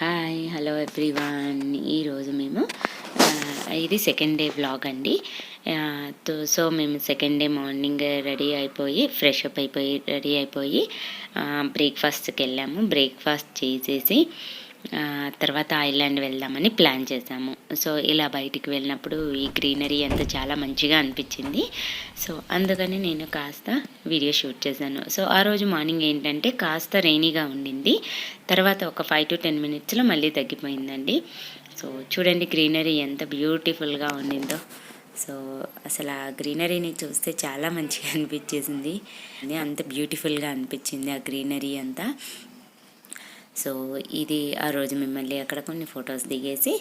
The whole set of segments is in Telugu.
హాయ్ హలో ఎవ్రీవన్ ఈరోజు మేము ఇది సెకండ్ డే వ్లాగ్ అండి. తో- సో మేము సెకండ్ డే మార్నింగ్ రెడీ అయిపోయి ఫ్రెష్ అప్ అయిపోయి రెడీ అయిపోయి బ్రేక్ఫాస్ట్కి వెళ్ళాము. బ్రేక్ఫాస్ట్ చేసేసి తర్వాత ఐలాండ్ వెళ్దామని ప్లాన్ చేసాము సో ఇలా బయటికి వెళ్ళినప్పుడు ఈ గ్రీనరీ అంతా చాలా మంచిగా అనిపించింది. సో అందుకని నేను కాస్త వీడియో షూట్ చేశాను. సో ఆ రోజు మార్నింగ్ ఏంటంటే కాస్త రెయినీగా ఉండింది. తర్వాత ఒక ఫైవ్ టు టెన్ మినిట్స్లో మళ్ళీ తగ్గిపోయిందండి. సో చూడండి గ్రీనరీ ఎంత బ్యూటిఫుల్గా ఉండిందో. సో అసలు ఆ గ్రీనరీని చూస్తే చాలా మంచిగా అనిపించేసింది. అంత బ్యూటిఫుల్గా అనిపించింది ఆ గ్రీనరీ అంతా. సో ఇది ఆ రోజు మిమ్మల్ని అక్కడ కొన్ని ఫొటోస్ దిగేసి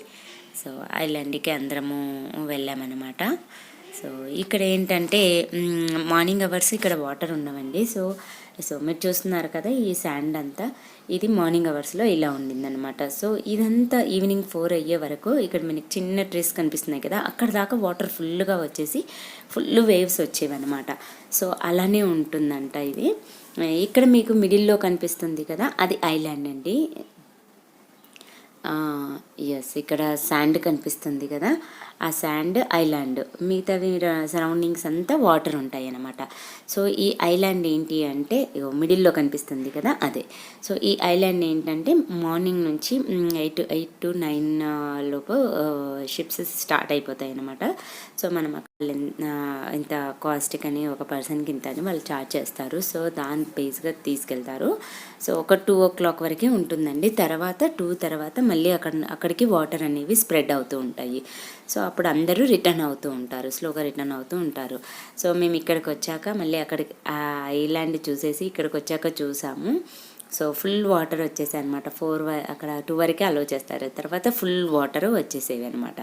సో ఐలాండ్కి అందరము వెళ్ళామన్నమాట. సో ఇక్కడ ఏంటంటే మార్నింగ్ అవర్స్ ఇక్కడ వాటర్ ఉండవండి. సో సో మీరు చూస్తున్నారు కదా ఈ శాండ్ అంతా ఇది మార్నింగ్ అవర్స్లో ఇలా ఉండిందనమాట సో ఇదంతా ఈవినింగ్ ఫోర్ అయ్యే వరకు ఇక్కడ మనకి చిన్న ట్రీస్ కనిపిస్తున్నాయి కదా అక్కడ దాకా వాటర్ ఫుల్గా వచ్చేసి ఫుల్ వేవ్స్ వచ్చేవి అనమాట సో అలానే ఉంటుందంట ఇది. ఇక్కడ మీకు మిడిల్లో కనిపిస్తుంది కదా అది ఐలాండ్ అండి. ఎస్ ఇక్కడ శాండ్ కనిపిస్తుంది కదా. ఆ శాండ్ ఐలాండ్ మిగతావి సరౌండింగ్స్ అంతా వాటర్ ఉంటాయి అన్నమాట. సో ఈ ఐలాండ్ ఏంటి అంటే మిడిల్లో కనిపిస్తుంది కదా అదే. సో ఈ ఐలాండ్ ఏంటంటే మార్నింగ్ నుంచి ఎయిట్ ఎయిట్ టు నైన్ లోపు షిప్స్ స్టార్ట్ అయిపోతాయి అన్నమాట. సో మనం అక్కడ ఇంత కాస్ట్కి అని ఒక పర్సన్కి ఇంత అని వాళ్ళు చార్జ్ చేస్తారు. సో దాని బేస్గా తీసుకెళ్తారు. సో ఒక టూ ఓ క్లాక్ వరకే ఉంటుందండి. తర్వాత టూ తర్వాత మళ్ళీ అక్కడ అక్కడికి వాటర్ అనేవి స్ప్రెడ్ అవుతూ ఉంటాయి. సో అప్పుడు అందరూ రిటర్న్ అవుతూ ఉంటారు స్లోగా రిటర్న్ అవుతూ ఉంటారు. సో మేము ఇక్కడికి వచ్చాక మళ్ళీ అక్కడికి ఆ ఐలాండ్ చూసేసి ఇక్కడికి వచ్చాక చూసాము. సో ఫుల్ వాటర్ వచ్చేసాయి అనమాట ఫోర్ అక్కడ టూ వరకే అలో చేస్తారు. తర్వాత ఫుల్ వాటర్ వచ్చేసేవి అనమాట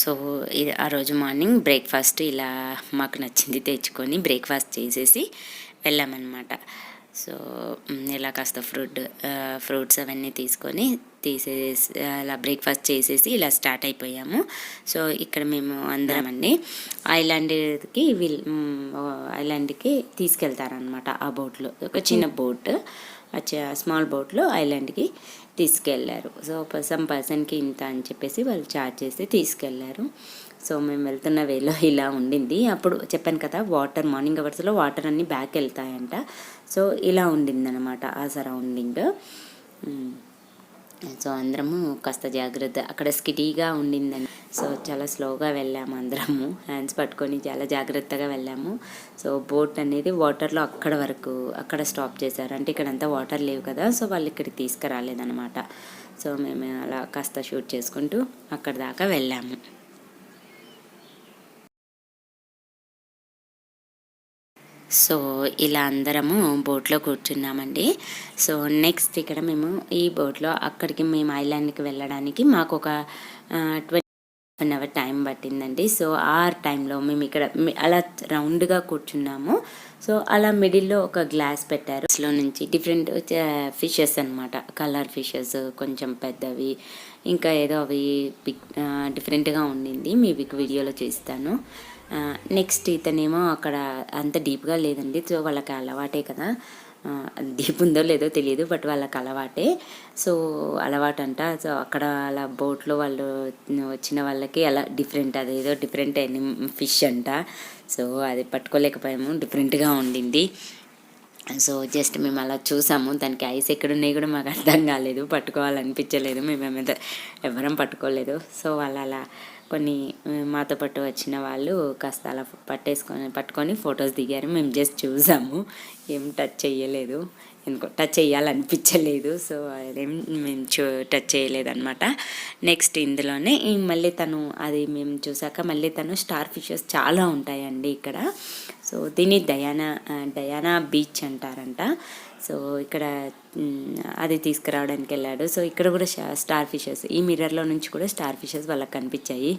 సో ఇది ఆ రోజు మార్నింగ్ బ్రేక్ఫాస్ట్ ఇలా మాకు నచ్చింది. తెచ్చుకొని బ్రేక్ఫాస్ట్ చేసేసి వెళ్ళామన్నమాట. సో ఇలా కాస్త ఫ్రూట్ ఫ్రూట్స్ అవన్నీ తీసుకొని తీసేసి అలా బ్రేక్ఫాస్ట్ చేసేసి ఇలా స్టార్ట్ అయిపోయాము. సో ఇక్కడ మేము అందరం అండి ఐలాండ్కి వీల్ ఐలాండ్కి తీసుకెళ్తారనమాట ఆ బోట్లో. ఒక చిన్న బోట్ స్మాల్ బోట్లో ఐలాండ్కి తీసుకెళ్ళారు. సో సమ్ పర్సన్కి ఇంత అని చెప్పేసి వాళ్ళు చార్జ్ చేసి తీసుకెళ్ళారు. సో మేము వెళ్తున్న వేలో ఇలా ఉండింది. అప్పుడు చెప్పాను కదా వాటర్ మార్నింగ్ అవర్స్లో వాటర్ అన్నీ బ్యాక్ వెళ్తాయంట. సో ఇలా ఉండిందనమాట ఆ సరౌండింగ్ సో అందరము కాస్త జాగ్రత్త అక్కడ స్కిటీగా ఉండిందని. సో చాలా స్లోగా వెళ్ళాము అందరము హ్యాండ్స్ పట్టుకొని చాలా జాగ్రత్తగా వెళ్ళాము. సో బోట్ అనేది వాటర్లో అక్కడ వరకు అక్కడ స్టాప్ చేశారు. అంటే ఇక్కడంతా వాటర్ లేవు కదా సో వాళ్ళు ఇక్కడికి తీసుకురాలేదన్నమాట. సో మేము అలా కాస్త షూట్ చేసుకుంటూ అక్కడ దాకా వెళ్ళాము. సో ఇలా అందరము బోట్లో కూర్చున్నామండి. సో నెక్స్ట్ ఇక్కడ మేము ఈ బోట్లో అక్కడికి మేము ఐలాండ్కి వెళ్ళడానికి మాకు ఒక ట్వంటీ వన్ అవర్ టైం పట్టిందండి. సో ఆ టైంలో మేము ఇక్కడ అలా రౌండ్గా కూర్చున్నాము. సో అలా మిడిల్లో ఒక గ్లాస్ పెట్టారు. లో నుంచి డిఫరెంట్ ఫిషెస్ అనమాట కలర్ ఫిషెస్ కొంచెం పెద్దవి ఇంకా ఏదో అవి బిగ్ డిఫరెంట్గా ఉండింది. మీ బిగ్ వీడియోలో చేస్తాను. నెక్స్ట్ ఇతనేమో అక్కడ అంత డీప్గా లేదండి. సో వాళ్ళకి అలవాటే కదా. డీప్ ఉందో లేదో తెలియదు బట్ వాళ్ళకి అలవాటే. సో అలవాటు అంట సో అక్కడ అలా బోట్లో వాళ్ళు వచ్చిన వాళ్ళకి అలా డిఫరెంట్ అదేదో డిఫరెంట్ ఫిష్ అంట. సో అది పట్టుకోలేకపోయాము డిఫరెంట్గా ఉండింది. సో జస్ట్ మేము అలా చూసాము. దానికి ఐస్ ఎక్కడున్నాయి కూడా మాకు అర్థం కాలేదు పట్టుకోవాలనిపించలేదు. మేము ఎవరం పట్టుకోలేదు. సో వాళ్ళు అలా కొన్ని మాతో పాటు వచ్చిన వాళ్ళు కాస్త అలా పట్టేసుకొని పట్టుకొని ఫొటోస్ దిగారు. మేము జస్ట్ చూసాము. ఏం టచ్ చేయలేదు ఎందుకో టచ్ చేయాలనిపించలేదు సో అదేం మేము చూ టచ్ చేయలేదు అనమాట నెక్స్ట్ ఇందులోనే మళ్ళీ తను అది మేము చూసాక మళ్ళీ తను స్టార్ ఫిషెస్ చాలా ఉంటాయండి ఇక్కడ. సో దీన్ని డయానా డయానా బీచ్ అంటారంట. సో ఇక్కడ అది తీసుకురావడానికి వెళ్ళాడు. సో ఇక్కడ కూడా షా- స్టార్ ఫిషెస్ ఈ మిర్రర్లో నుంచి కూడా స్టార్ ఫిషెస్ వాళ్ళకి కనిపించాయి.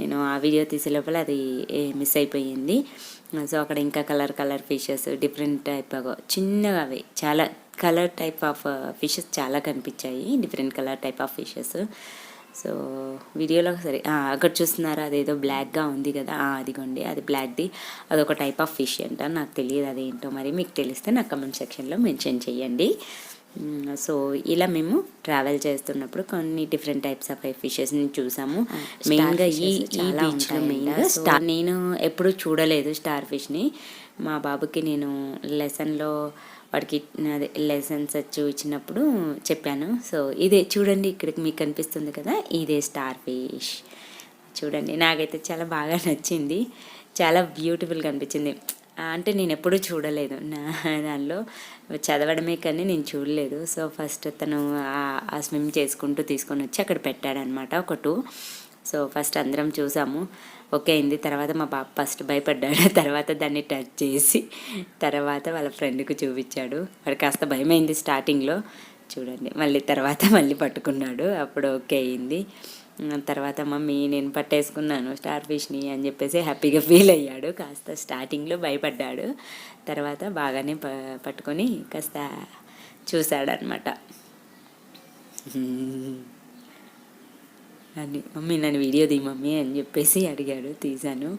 నేను ఆ వీడియో తీసే లోపల అది మిస్ అయిపోయింది. సో అక్కడ ఇంకా colour colour fishes different type చిన్నగా అవి చాలా కలర్ టైప్ ఆఫ్ ఫిషెస్ చాలా కనిపించాయి. Different colour type of fishes. So వీడియోలో సరే ఆ, అక్కడ చూస్తున్నారా అదేదో బ్లాక్గా ఉంది కదా అదిగోండి అది బ్లాక్ది అదొక టైప్ ఆఫ్ ఫిష్ అంట నాకు తెలియదు అదేంటో మరి మీకు తెలిస్తే నాకు కమెంట్ సెక్షన్లో మెన్షన్ చేయండి. సో ఇలా మేము ట్రావెల్ చేస్తున్నప్పుడు కొన్ని డిఫరెంట్ టైప్స్ ఆఫ్ ఫిషెస్ని చూసాము. మెయిన్గా ఈ ఈ బీచ్లో మెయిన్గా స్టార్ నేను ఎప్పుడూ చూడలేదు స్టార్ ఫిష్ని మా బాబుకి నేను లెసన్లో వాడికి అదే లెసన్స్ వచ్చి ఇచ్చినప్పుడు చెప్పాను. సో ఇదే చూడండి ఇక్కడికి మీకు కనిపిస్తుంది కదా ఇదే స్టార్ ఫిష్ చూడండి నాకైతే చాలా బాగా నచ్చింది. చాలా బ్యూటిఫుల్గా అనిపించింది. అంటే నేను ఎప్పుడూ చూడలేదు నా దానిలో. చదవడమే కానీ నేను చూడలేదు. సో ఫస్ట్ తను ఆ స్విమ్ చేసుకుంటూ తీసుకొని వచ్చి అక్కడ పెట్టాడనమాట ఒక టూ సో ఫస్ట్ అందరం చూసాము. ఓకే అయింది. తర్వాత మా పాప ఫస్ట్ భయపడ్డాడు. తర్వాత దాన్ని టచ్ చేసి తర్వాత వాళ్ళ ఫ్రెండ్కి చూపించాడు. వాడు కాస్త భయమైంది స్టార్టింగ్లో. చూడండి. మళ్ళీ తర్వాత మళ్ళీ పట్టుకున్నాడు. అప్పుడు ఓకే అయింది. తర్వాత మమ్మీ నేను పట్టేసుకున్నాను స్టార్ ఫిష్ని అని చెప్పేసి హ్యాపీగా ఫీల్ అయ్యాడు. కాస్త స్టార్టింగ్లో భయపడ్డాడు. తర్వాత బాగానే ప పట్టుకొని కాస్త చూశాడనమాట అని. మమ్మీ నన్ను వీడియో తీ మమ్మీ అని చెప్పేసి అడిగాడు తీశాను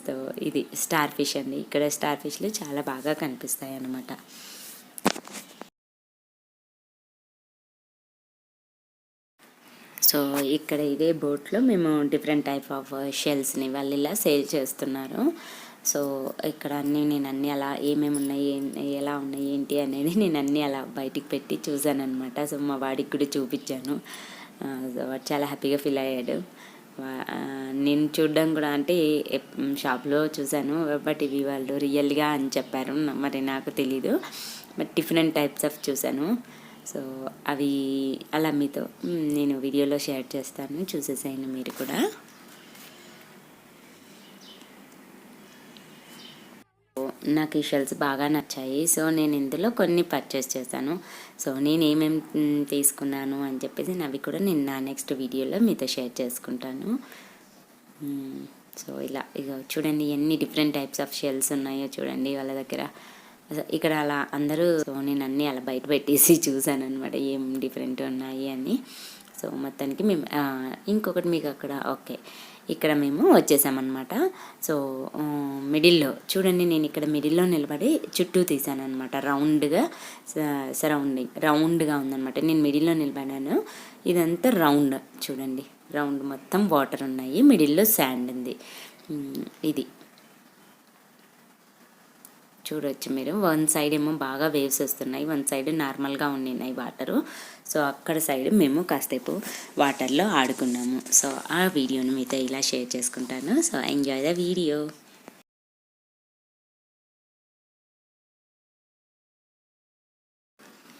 సో ఇది స్టార్ ఫిష్ అండి. ఇక్కడ స్టార్ ఫిష్లు చాలా బాగా కనిపిస్తాయి అన్నమాట. సో ఇక్కడ ఇదే బోట్లో మేము డిఫరెంట్ టైప్ ఆఫ్ షెల్స్ని వాళ్ళు ఇలా సేల్ చేస్తున్నారు. సో ఇక్కడ అన్నీ నేను అన్నీ అలా ఏమేమి ఉన్నాయి ఎలా ఉన్నాయి ఏంటి అనేది నేను అన్నీ అలా బయటికి పెట్టి చూశాను అనమాట సో మా వాడికి కూడా చూపించాను. సో వాడు చాలా హ్యాపీగా ఫీల్ అయ్యాడు. నేను చూడడం కూడా అంటే షాప్లో చూశాను. బట్ ఇవి వాళ్ళు రియల్గా అని చెప్పారు. మరి నాకు తెలీదు. బట్ డిఫరెంట్ టైప్స్ ఆఫ్ చూశాను. సో అవి అలా మీతో నేను వీడియోలో షేర్ చేస్తాను. చూసేసాను మీరు కూడా. నాకు ఈ షెల్స్ బాగా నచ్చాయి. సో నేను ఇందులో కొన్ని పర్చేస్ చేశాను. సో నేను ఏమేమి తీసుకున్నాను అని చెప్పేసి అవి కూడా నేను నా నెక్స్ట్ వీడియోలో మీతో షేర్ చేసుకుంటాను. సో ఇలా ఇక చూడండి ఎన్ని డిఫరెంట్ టైప్స్ ఆఫ్ షెల్స్ ఉన్నాయో చూడండి వాళ్ళ దగ్గర. ఇక్కడ అలా అందరూ సో నేను అన్నీ అలా బయట పెట్టేసి చూశాను అనమాట ఏం డిఫరెంట్ ఉన్నాయి అని. సో మొత్తానికి మేము ఇంకొకటి మీకు అక్కడ ఓకే. ఇక్కడ మేము వచ్చేసామన్నమాట. సో మిడిల్లో చూడండి నేను ఇక్కడ మిడిల్లో నిలబడి చుట్టూ తీసాను అనమాట రౌండ్గా సరౌండింగ్ రౌండ్గా ఉందన్నమాట. నేను మిడిల్లో నిలబడాను. ఇదంతా రౌండ్ చూడండి. రౌండ్ మొత్తం వాటర్ ఉన్నాయి. మిడిల్లో శాండ్ ఉంది. ఇది. చూడొచ్చు మీరు. వన్ సైడ్ ఏమో బాగా వేవ్స్ వస్తున్నాయి. వన్ సైడ్ నార్మల్గా ఉండినాయి వాటరు. సో అక్కడ సైడ్ మేము కాసేపు వాటర్లో ఆడుకున్నాము. సో ఆ వీడియోని మీతో ఇలా షేర్ చేసుకుంటాను. So enjoy the video.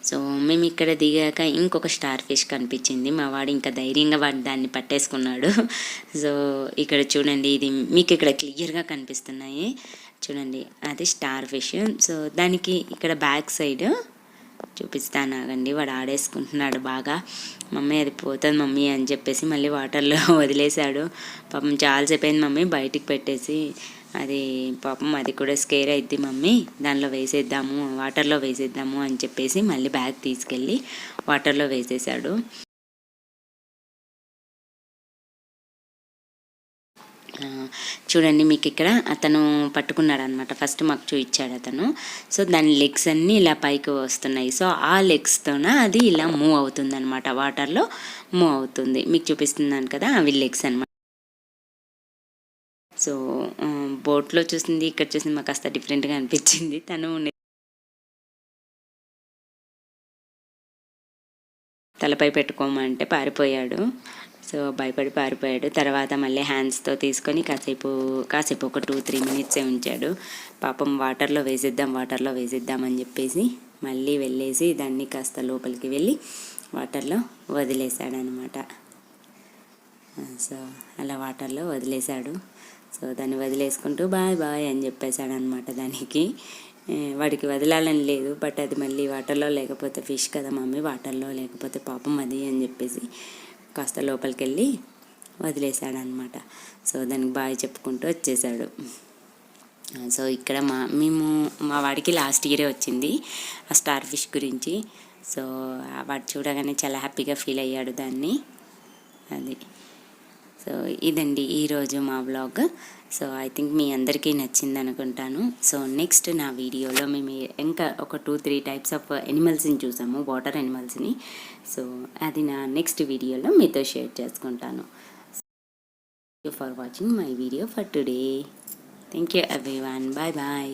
So మేము ఇక్కడ దిగాక ఇంకొక స్టార్ ఫిష్ కనిపించింది. మా వాడు ఇంకా ధైర్యంగా వాడు దాన్ని పట్టేసుకున్నాడు. సో ఇక్కడ చూడండి ఇది మీకు ఇక్కడ క్లియర్గా కనిపిస్తున్నాయి. చూడండి అది స్టార్ ఫిష్. సో దానికి ఇక్కడ బ్యాక్ సైడ్ చూపిస్తాను ఆగండి వాడు ఆడేసుకుంటున్నాడు బాగా. మమ్మీ అది పోతుంది మమ్మీ అని చెప్పేసి మళ్ళీ వాటర్లో వదిలేశాడు. పాపం చాలాసేపు అయింది మమ్మీ బయటికి పెట్టేసి అది పాపం అది కూడా స్కేర్ అయిద్ది మమ్మీ. దానిలో వేసేద్దాము వాటర్లో వేసేద్దాము అని చెప్పేసి మళ్ళీ బ్యాగ్ తీసుకెళ్ళి వాటర్లో వేసేసాడు చూడండి మీకు ఇక్కడ అతను పట్టుకున్నాడు అనమాట ఫస్ట్ మాకు చూపించాడు అతను. సో దాని లెగ్స్ అన్నీ ఇలా పైకి వస్తున్నాయి. సో ఆ లెగ్స్తోన అది ఇలా మూవ్ అవుతుంది అనమాట వాటర్లో మూవ్ అవుతుంది. మీకు చూపిస్తున్నాను కదా అవి లెగ్స్ అనమాట సో బోట్లో చూసింది ఇక్కడ చూసింది మాకు కాస్త డిఫరెంట్గా అనిపించింది. తను తలపై పెట్టుకోమంటే పారిపోయాడు. సో భయపడి పారిపోయాడు. తర్వాత మళ్ళీ హ్యాండ్స్తో తీసుకొని కాసేపు కాసేపు ఒక టూ త్రీ మినిట్సే ఉంచాడు. పాపం వాటర్లో వేసేద్దాం వాటర్లో వేసేద్దాం అని చెప్పేసి మళ్ళీ వెళ్ళేసి దాన్ని కాస్త లోపలికి వెళ్ళి వాటర్లో వదిలేశాడనమాట. సో అలా వాటర్లో వదిలేశాడు. సో దాన్ని వదిలేసుకుంటూ బాయ్ బాయ్ అని చెప్పేశాడు అనమాట దానికి వాడికి వదలాలని లేదు బట్ అది మళ్ళీ వాటర్లో లేకపోతే ఫిష్ కదా మమ్మీ వాటర్లో లేకపోతే పాపం అది అని చెప్పేసి కాస్త లోపలికి వెళ్ళి వదిలేశాడనమాట. సో దానికి బాయ్ చెప్పుకుంటూ వచ్చేసాడు సో ఇక్కడ మా మేము మా వాడికి లాస్ట్ ఇయరే వచ్చింది ఆ స్టార్ ఫిష్ గురించి. సో వాడు చూడగానే చాలా హ్యాపీగా ఫీల్ అయ్యాడు దాన్ని. అది. సో ఇదండి ఈరోజు మా బ్లాగ్ సో ఐ థింక్ మీ అందరికీ నచ్చింది అనుకుంటాను. సో నెక్స్ట్ నా వీడియోలో మేము ఇంకా ఒక టూ త్రీ టైప్స్ ఆఫ్ ఎనిమల్స్ని చూసాము వాటర్ ఎనిమల్స్ని సో అది నా నెక్స్ట్ వీడియోలో మీతో షేర్ చేసుకుంటాను. For watching my video for today thank you everyone bye bye